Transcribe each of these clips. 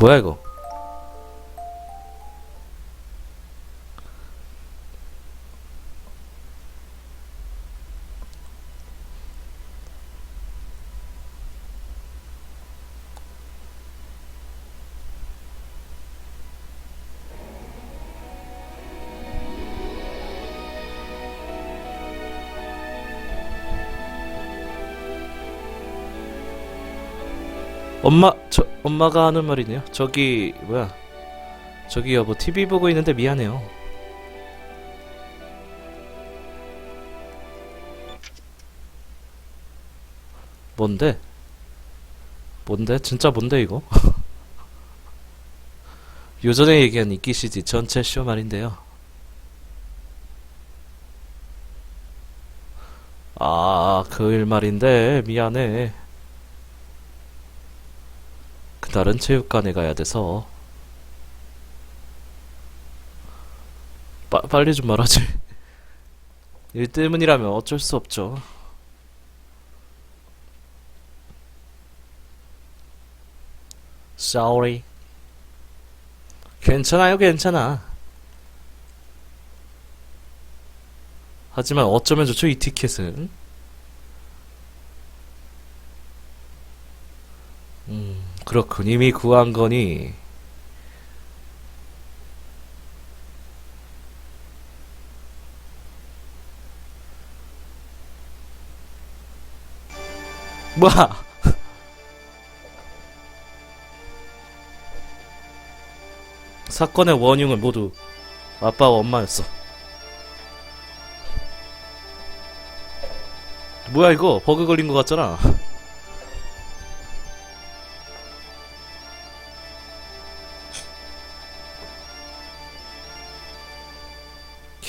뭐야 이거? 엄마 저 엄마가 하는 말이네요. 저기 뭐야? 저기 여보 TV 보고 있는데 미안해요. 뭔데? 뭔데? 진짜 뭔데 이거? 요전에 얘기한 이끼 시디 전체 쇼 말인데요. 아, 그 일 말인데 미안해. 그날은 체육관에 가야 돼서. 빠, 빨리 좀 말하지. 일 때문이라면 어쩔 수 없죠. Sorry. 괜찮아요 괜찮아. 하지만 어쩌면 좋죠 이 티켓은 음 그렇군 이미 구한 거니. 뭐야? 사건의 원흉은 모두 아빠와 엄마였어. 뭐야 이거? 버그 걸린 거 같잖아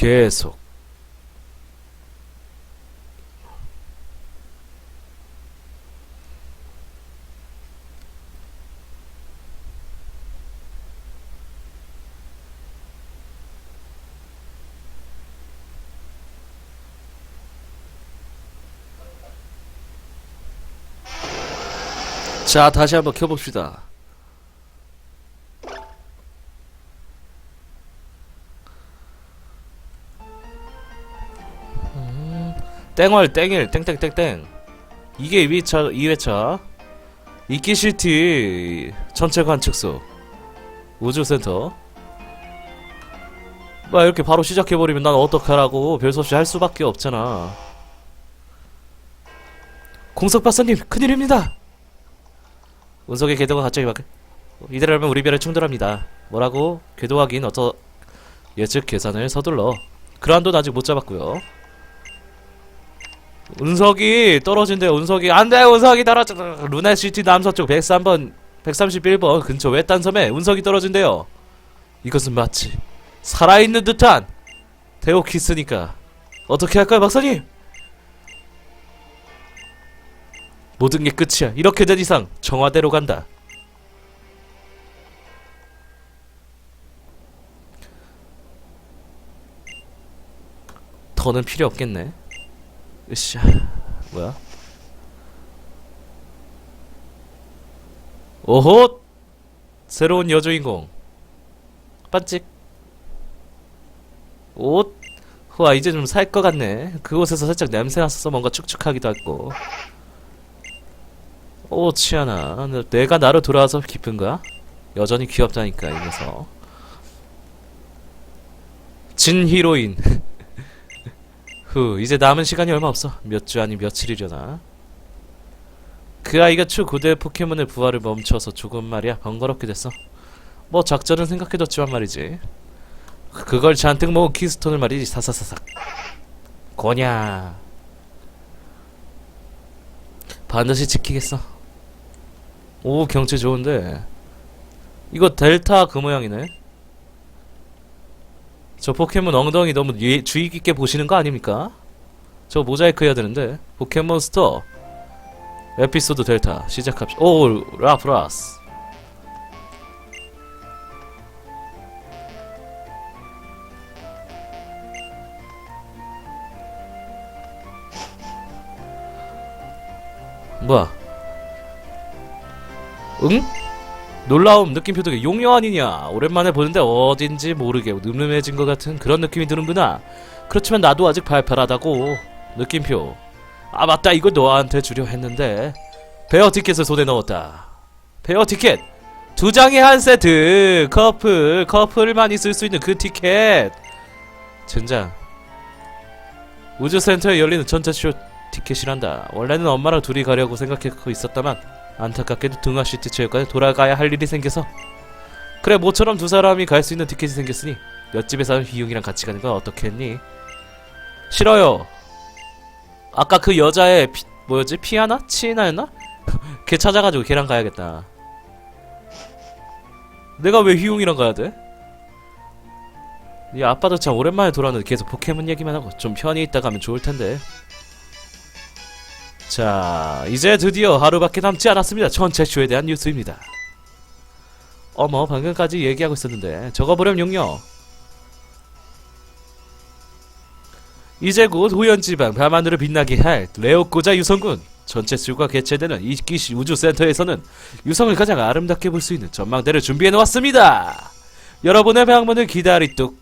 계속. 자 다시 한번 켜봅시다 땡월 땡일 땡땡땡땡. 이게 2회차 2회차. 이끼시티 전체 관측소. 우주센터. 뭐 이렇게 바로 시작해버리면 난 어떡하라고 별수 없이 할 수밖에 없잖아. 공석박사님 큰일입니다. 운석의 궤도가 갑자기 막 이대로라면 우리 별에 충돌합니다. 뭐라고? 궤도 확인 어떠 예측 계산을 서둘러. 그란돈 아직 못 잡았고요 운석이 떨어진대요 운석이 안돼 운석이 떨어져 루나시티 남서쪽 103번 131번 근처 외딴 섬에 운석이 떨어진대요. 이것은 마치 살아있는 듯한 데오키스니까. 어떻게 할까요 박사님? 모든 게 끝이야. 이렇게 된 이상 정화대로 간다. 더는 필요 없겠네 으쌰. 뭐야? 오호 새로운 여주인공. 반찍 옷 우와 이제 좀 살 것 같네. 그곳에서 살짝 냄새 났어서 뭔가 축축하기도 하고. 오 치아나. 내가 나로 돌아와서 기쁜 거야? 여전히 귀엽다니까 이 녀석. 진 히로인 후, 이제 남은 시간이 얼마 없어. 몇 주 아니 며칠이려나. 그 아이가 추 고대 포켓몬의 부활을 멈춰서 조금 말이야 번거롭게 됐어. 뭐 작전은 생각해뒀지만 말이지. 그걸 잔뜩 모은 키스톤을 말이지 사사사삭. 고냐. 반드시 지키겠어. 오 경치 좋은데. 이거 델타 그 모양이네. 저 포켓몬 엉덩이 너무 예- 주의 깊게 보시는 거 아닙니까? 저 모자이크 해야 되는데 포켓몬 스터 에피소드 델타 시작합시다 오 라프라스 뭐야 응? 놀라움 느낌표 되게 용녀 아니냐? 오랜만에 보는데 어딘지 모르게 늠름해진 것 같은 그런 느낌이 드는구나. 그렇지만 나도 아직 발팔하다고. 느낌표. 아 맞다. 이거 너한테 주려 했는데. 베어 티켓을 손에 넣었다. 베어 티켓. 두 장에 한 세트. 커플 커플만이 쓸수 있는 그 티켓. 젠장. 우주센터에 열리는 전체 쇼 티켓이란다. 원래는 엄마랑 둘이 가려고 생각하고 있었다만 안타깝게도 등하시티 체육관에 돌아가야 할 일이 생겨서 그래 모처럼 두 사람이 갈 수 있는 티켓이 생겼으니 옆집에 사는 휘용이랑 같이 가는 건 어떻겠니? 싫어요 아까 그 여자의 피, 뭐였지? 피아나? 치나였나? 걔 찾아가지고 걔랑 가야겠다 내가 왜 휘용이랑 가야 돼? 이 아빠도 참 오랜만에 돌아왔는데 계속 포켓몬 얘기만 하고 좀 편히 있다 가면 좋을 텐데 자, 이제 드디어 하루밖에 남지 않았습니다. 전체 쇼에 대한 뉴스입니다. 어머, 방금까지 얘기하고 있었는데 적어보렴 용녀. 이제 곧 호연지방 밤하늘을 빛나게 할 레오코자 유성군 전체 수가 개최되는 이기시 우주센터에서는 유성을 가장 아름답게 볼 수 있는 전망대를 준비해 놓았습니다. 여러분의 방문을 기다리뚝.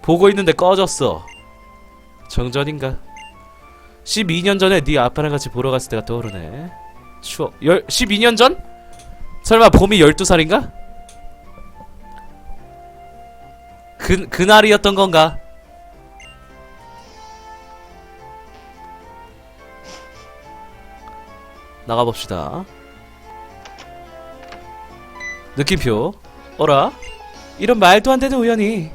보고 있는데 꺼졌어. 정전인가? 12년 전에 네 아빠랑 같이 보러 갔을 때가 떠오르네. 추억. 열 12년 전? 설마 봄이 12살인가? 그 그날이었던 건가? 나가 봅시다. 느낌표. 어라? 이런 말도 안 되는 우연이.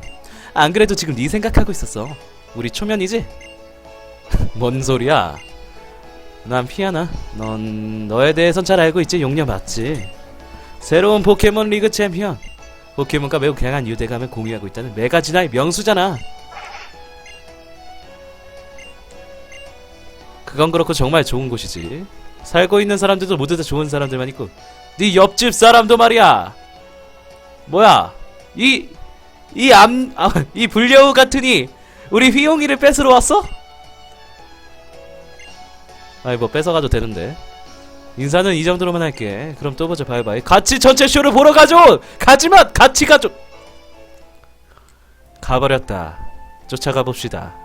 안 그래도 지금 네 생각하고 있었어. 우리 초면이지? 뭔 소리야? 난 피아나. 넌 너에 대해선 잘 알고 있지. 용녀 맞지? 새로운 포켓몬 리그 챔피언. 포켓몬과 매우 강한 유대감을 공유하고 있다는 메가지나의 명수잖아. 그건 그렇고 정말 좋은 곳이지. 살고 있는 사람들도 모두 다 좋은 사람들만 있고 네 옆집 사람도 말이야. 뭐야? 이 이 암, 아, 이 불려우 같으니 우리 휘용이를 뺏으러 왔어? 아이 뭐 뺏어가도 되는데. 인사는 이 정도로만 할게. 그럼 또 보자. 바이바이. 같이 전체 쇼를 보러 가죠! 가지마 같이 가죠! 가버렸다. 쫓아가 봅시다.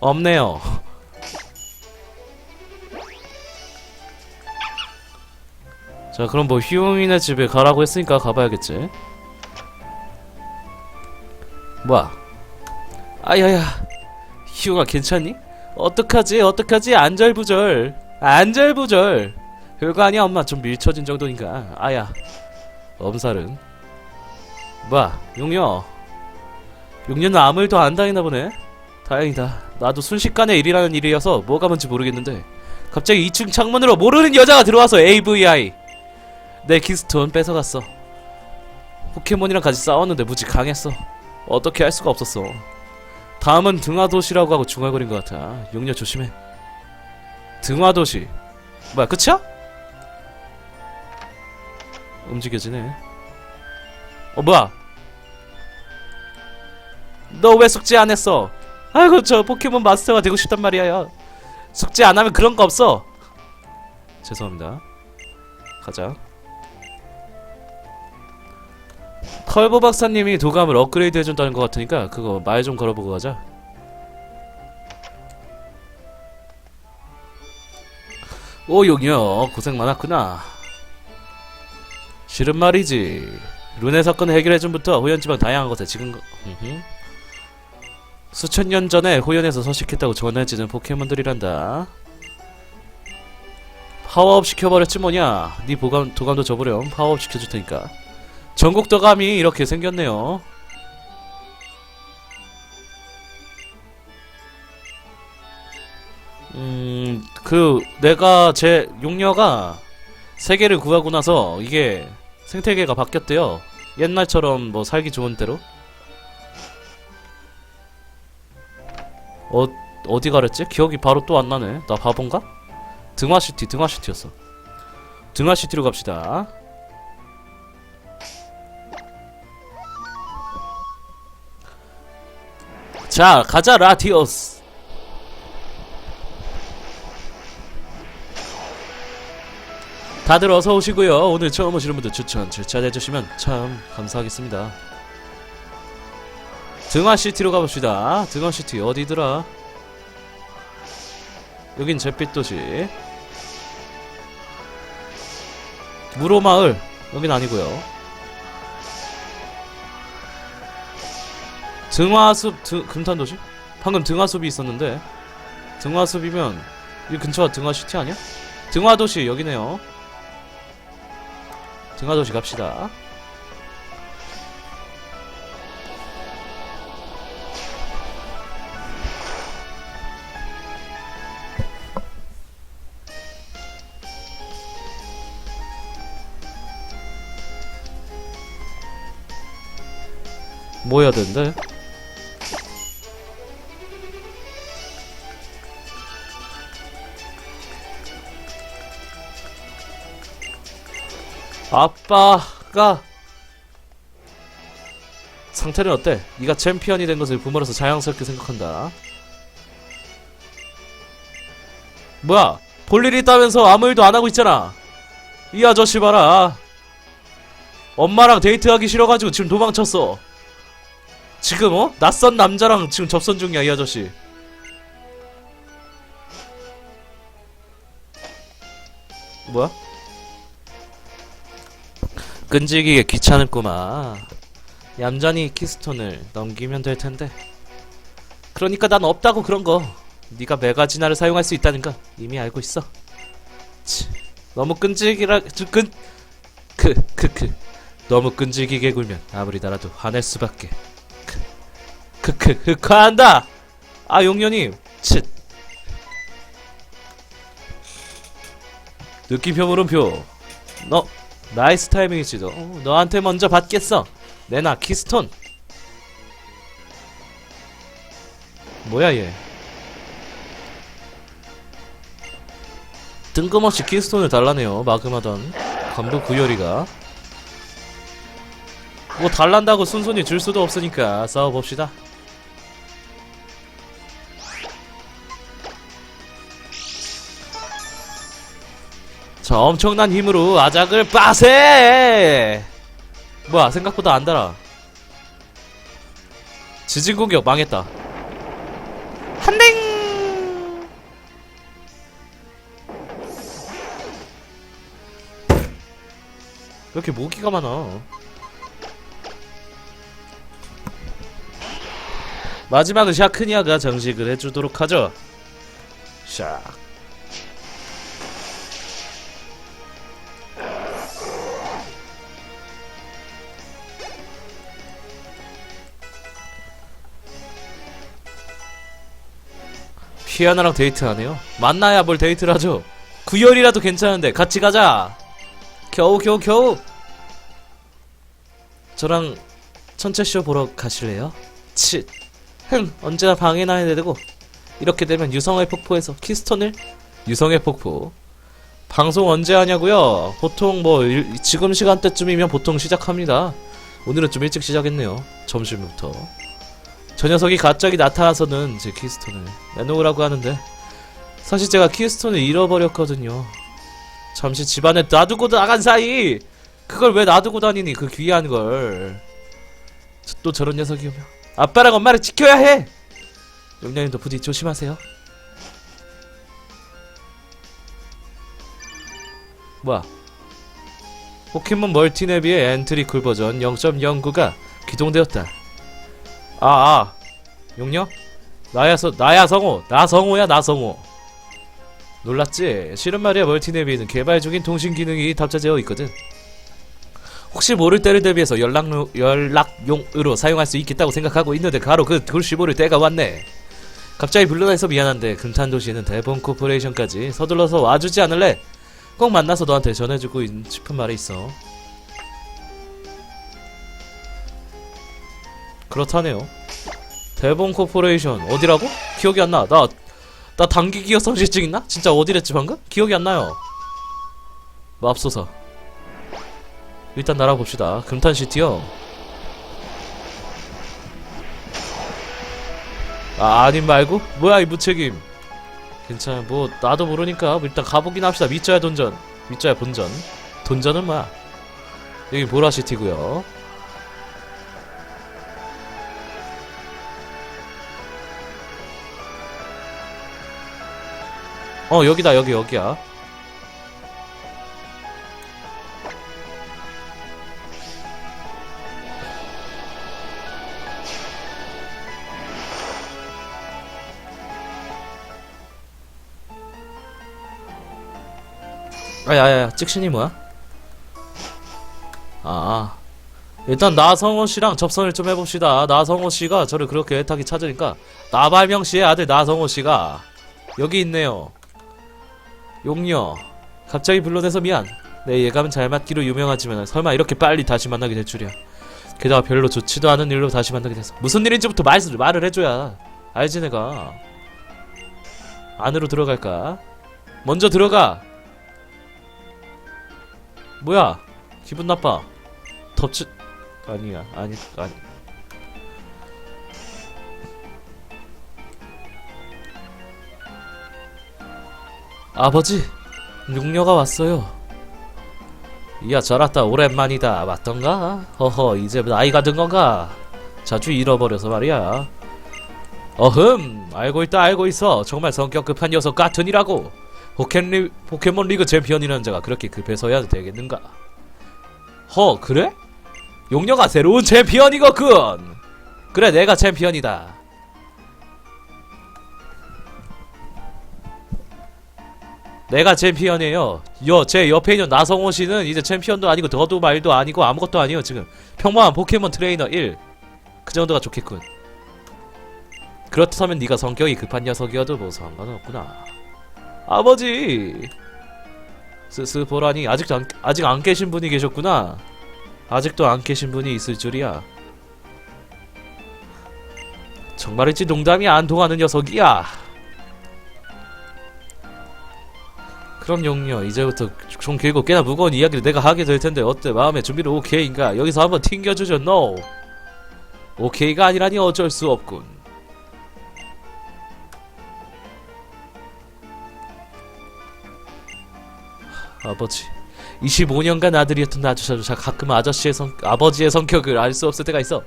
없네요. 자 그럼 뭐 휘용이네 집에 가라고 했으니까 가봐야겠지. 뭐야? 아야야 희용아 괜찮니? 어떡하지? 어떡하지? 안절부절. 안절부절. 별거 아니야 엄마. 좀 밀쳐진 정도니까 아야. 엄살은? 뭐야 용녀. 용녀는 아무 일도 안 당했나 보네. 다행이다. 나도 순식간에 일이라는 일이어서 뭐가 뭔지 모르겠는데. 갑자기 2층 창문으로 모르는 여자가 들어와서 AVI 내 키스톤 뺏어갔어. 포켓몬이랑 같이 싸웠는데 무지 강했어. 어떻게 할 수가 없었어 다음은 등화도시라고 하고 중얼거린 것 같아. 용녀 조심해. 등화도시. 뭐야, 끝이야? 움직여지네. 어, 뭐야? 너 왜 숙제 안 했어? 아이고, 저 포켓몬 마스터가 되고 싶단 말이야. 야. 숙제 안 하면 그런 거 없어. 죄송합니다. 가자. 털보 박사님이 도감을 업그레이드 해준다는 것 같으니까 그거 말 좀 걸어보고 가자. 오 용녀 고생 많았구나. 싫은 말이지. 룬의 사건을 해결해준부터 호연지방 다양한 것에 지금. 수천 년 전에 호연에서 서식했다고 전해지는 포켓몬들이란다. 파워업 시켜버렸지 뭐냐. 네 보감 도감도 줘보렴. 파워업 시켜줄 테니까. 전국 도감이 이렇게 생겼네요. 음, 그 내가 제 용녀가 세계를 구하고 나서 이게 생태계가 바뀌었대요. 옛날처럼 뭐 살기 좋은 대로. 어 어디 가랬지? 기억이 바로 또 안 나네. 나 바본가? 등화시티, 등화시티였어. 등화시티로 갑시다. 자, 가자 라티오스. 다들 어서 오시고요. 오늘 처음 오시는 분들 추천 절차해 주시면 참 감사하겠습니다. 등화시티로 가봅시다. 등화시티 어디더라? 여긴 잿빛도시. 무로마을 여긴 아니고요. 등화숲 등, 금탄도시? 방금 등화숲이 있었는데 등화숲이면 이 근처가 등화시티 아니야? 등화도시 여기네요. 등화도시 갑시다. 뭐 해야 되는데? 아빠가 상태는 어때? 네가 챔피언이 된 것을 부모로서 자랑스럽게 생각한다. 뭐야? 볼 일이 있다면서 아무 일도 안 하고 있잖아. 이 아저씨 봐라. 엄마랑 데이트하기 싫어가지고 지금 도망쳤어. 지금 어? 낯선 남자랑 지금 접선 중이야 이 아저씨. 뭐야? 끈질기게 귀찮을구만. 얌전히 키스톤을 넘기면 될 텐데. 그러니까 난 없다고 그런 거. 네가 메가지나를 사용할 수 있다는 거 이미 알고 있어. 치, 너무 끈질기라 끈 크크크 너무 끈질기게 굴면 아무리 달아도 화낼 수밖에. 크크 흑화한다. 아 용녀님, 칫. 느낌표 물음표. 너 나이스 타이밍이지 너. 어, 너한테 먼저 받겠어. 내나 키스톤. 뭐야 얘? 뜬금없이 키스톤을 달라네요. 마그마던 간부 구열이가. 뭐 달란다고 순순히 줄 수도 없으니까 싸워봅시다. 자, 엄청난 힘으로 아작을 빠세! 뭐야, 생각보다 안 달아. 지진 공격 망했다. 한댕! 왜 이렇게 모기가 많아? 마지막은 샤크니아가 정식을 해주도록 하죠. 샥. 피아나랑 데이트하네요. 만나야 뭘 데이트를 하죠. 구열이라도 괜찮은데 같이 가자. 겨우 겨우 겨우. 저랑 천체쇼 보러 가실래요? 치. 흥 언제나 방해나 해야 되고 이렇게 되면 유성의 폭포에서 키스톤을 유성의 폭포 방송 언제 하냐고요? 보통 뭐 일- 지금 시간대쯤이면 보통 시작합니다. 오늘은 좀 일찍 시작했네요. 점심부터. 저 녀석이 갑자기 나타나서는 제 키스톤을 내놓으라고 하는데 사실 제가 키스톤을 잃어버렸거든요. 잠시 집안에 놔두고 나간 사이 그걸 왜 놔두고 다니니 그 귀한 걸. 또 저런 녀석이 오면 아빠랑 엄마를 지켜야 해. 용량님도 부디 조심하세요. 뭐야? 포켓몬 멀티네비의 엔트리 쿨 버전 0.09가 기동되었다. 아, 아. 용녀? 나야 서, 나야 성호. 나 성호야, 나 성호. 놀랐지? 실은 말이야, 멀티네비는 개발 중인 통신 기능이 탑재되어 있거든. 혹시 모를 때를 대비해서 연락용, 연락용으로 사용할 수 있겠다고 생각하고 있는데 바로 그 글씨 모를 때가 왔네. 갑자기 불러내서 미안한데 금탄도시에는 대본 코퍼레이션까지 서둘러서 와주지 않을래? 꼭 만나서 너한테 전해주고 있- 싶은 말이 있어. 그렇다네요. 대본 코퍼레이션 어디라고? 기억이 안 나. 나, 나 단기 기억 상실증 있나? 진짜 어디랬지 방금? 기억이 안 나요. 맙소사. 일단 날아봅시다. 금탄시티요. 아, 아님 말고? 뭐야 이 무책임. 괜찮아. 뭐 나도 모르니까 일단 가보긴 합시다. 밑자야 돈전. 밑자야 본전. 돈전은 뭐야? 여기 보라시티고요. 어 여기다 여기 여기야. 아야야야 찍신이 뭐야? 아 일단 나성호 씨랑 접선을 좀 해봅시다 나성호 씨가 저를 그렇게 애타게 찾으니까 나발명 씨의 아들 나성호 씨가 여기 있네요 용녀 갑자기 불러내서 미안. 내 예감은 잘 맞기로 유명하지만 설마 이렇게 빨리 다시 만나게 될 줄이야. 게다가 별로 좋지도 않은 일로 다시 만나게 돼서. 무슨 일인지부터 말, 말을 해줘야. 알지 내가? 안으로 들어갈까? 먼저 들어가. 뭐야? 기분 나빠? 덮치 아니야. 아니 아니 아버지 용녀가 왔어요. 이야 저았다. 오랜만이다. 맞던가? 허허 이제 나이가 든 건가? 자주 잃어버려서 말이야. 어흠 알고 있다 알고 있어. 정말 성격 급한 녀석 같으니라고. 포켓리, 포켓몬 리그 챔피언이라는 자가 그렇게 급해서야 되겠는가? 허 그래? 용녀가 새로운 챔피언이거군. 그래 내가 챔피언이다 내가 챔피언이에요. 여, 제 옆에 있는 나성호 씨는 이제 챔피언도 아니고 더도 말도 아니고 아무것도 아니에요 지금. 평범한 포켓몬 트레이너 1 그 정도가 좋겠군. 그렇다면 네가 성격이 급한 녀석이어도 뭐 상관은 없구나. 아버지! 스스 보라니 아직도 안, 아직 안 깨신 분이 계셨구나. 아직도 안 깨신 분이 있을 줄이야. 정말이지 농담이 안 통하는 녀석이야 그럼 용녀 이제부터 좀 길고 꽤나 무거운 이야기를 내가 하게 될 텐데 어때? 마음의 준비를 오케이인가? 여기서 한번 튕겨주죠 no. 오케이가 아니라니 어쩔 수 없군. 아버지 25년간 아들이었던 아저씨가 가끔 아저씨의 성 아버지의 성격을 알 수 없을 때가 있어.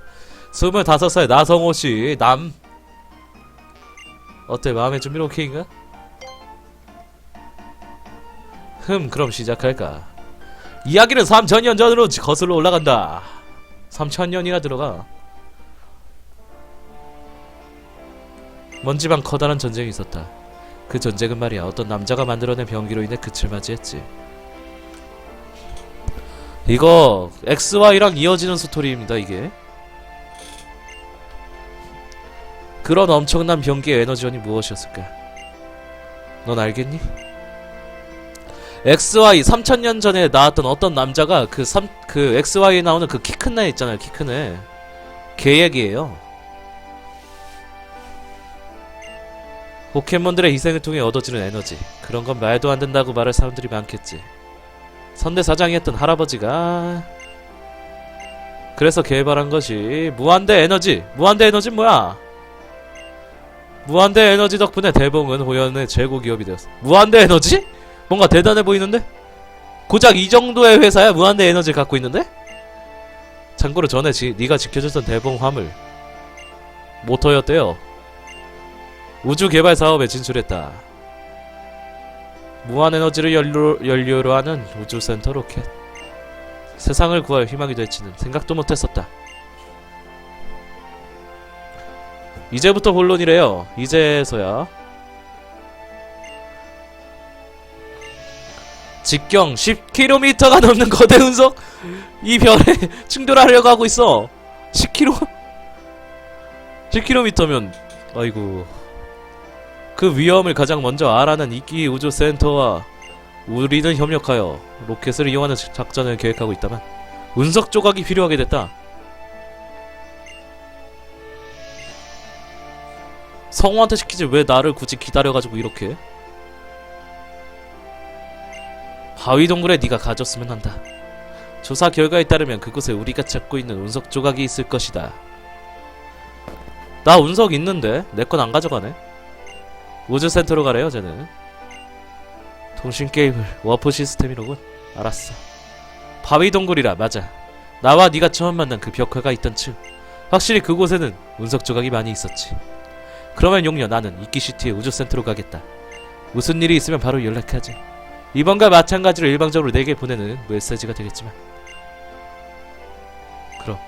25살 나성호 씨 남. 어때? 마음의 준비 오케이인가? 흠 그럼 시작할까? 이야기는 3천년 전으로 거슬러 올라간다. 3천년이나 들어가. 먼 지방 커다란 전쟁이 있었다. 그 전쟁은 말이야 어떤 남자가 만들어낸 병기로 인해 끝을 맞이했지. 이거 XY랑 이어지는 스토리입니다 이게. 그런 엄청난 병기의 에너지원이 무엇이었을까? 넌 알겠니? XY 3000년 전에 나왔던 어떤 남자가 그, 삼, 그 XY에 나오는 그 키 큰 애 있잖아요 키 큰 애. 걔 얘기예요. 포켓몬들의 희생을 통해 얻어지는 에너지. 그런 건 말도 안 된다고 말할 사람들이 많겠지. 선대 사장이었던 할아버지가 그래서 개발한 것이 무한대 에너지. 무한대 에너지 뭐야? 무한대 에너지 덕분에 대봉은 호연의 최고 기업이 되었어 무한대 에너지? 뭔가 대단해 보이는데? 고작 이 정도의 회사야? 무한대 에너지를 갖고 있는데? 참고로 전에 지, 네가 지켜줬던 대봉 화물 모터였대요. 우주 개발 사업에 진출했다. 무한 에너지를 연료, 연료로 하는 우주센터 로켓 세상을 구할 희망이 될지는 생각도 못했었다. 이제부터 본론이래요. 이제서야 직경 10km가 넘는 거대 운석? 이 별에 충돌하려고 하고 있어. 10km 10km면 아이고. 그 위험을 가장 먼저 알아낸 이끼 우주 센터와 우리는 협력하여 로켓을 이용하는 작전을 계획하고 있다만 운석 조각이 필요하게 됐다. 성우한테 시키지 왜 나를 굳이 기다려가지고 이렇게 바위 동굴에 네가 가졌으면 한다. 조사 결과에 따르면 그곳에 우리가 찾고 있는 운석 조각이 있을 것이다. 나 운석 있는데 내 건 안 가져가네. 우주센터로 가래요, 쟤는. 통신 게임을 워프 시스템이로군. 알았어. 바위 동굴이라 맞아. 나와 네가 처음 만난 그 벽화가 있던 층. 확실히 그곳에는 운석 조각이 많이 있었지. 그러면 용녀 나는 이끼시티의 우주센터로 가겠다. 무슨 일이 있으면 바로 연락하지. 이번과 마찬가지로 일방적으로 내게 보내는 메시지가 되겠지만. 그럼.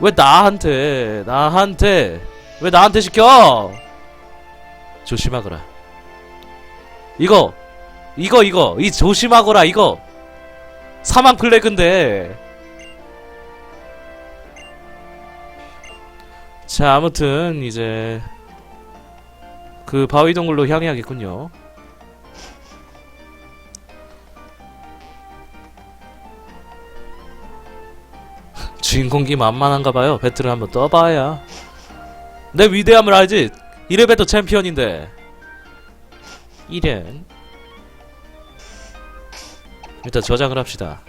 왜 나한테, 나한테, 왜 나한테 시켜? 조심하거라. 이거, 이거, 이거, 이 조심하거라, 이거. 사망 플래그인데. 자, 아무튼, 이제, 그 바위 동굴로 향해야겠군요. 주인공기 만만한가 봐요. 배틀을 한번 떠봐야. 내 위대함을 알지? 이래봬도 챔피언인데. 이ren 일단 저장을 합시다.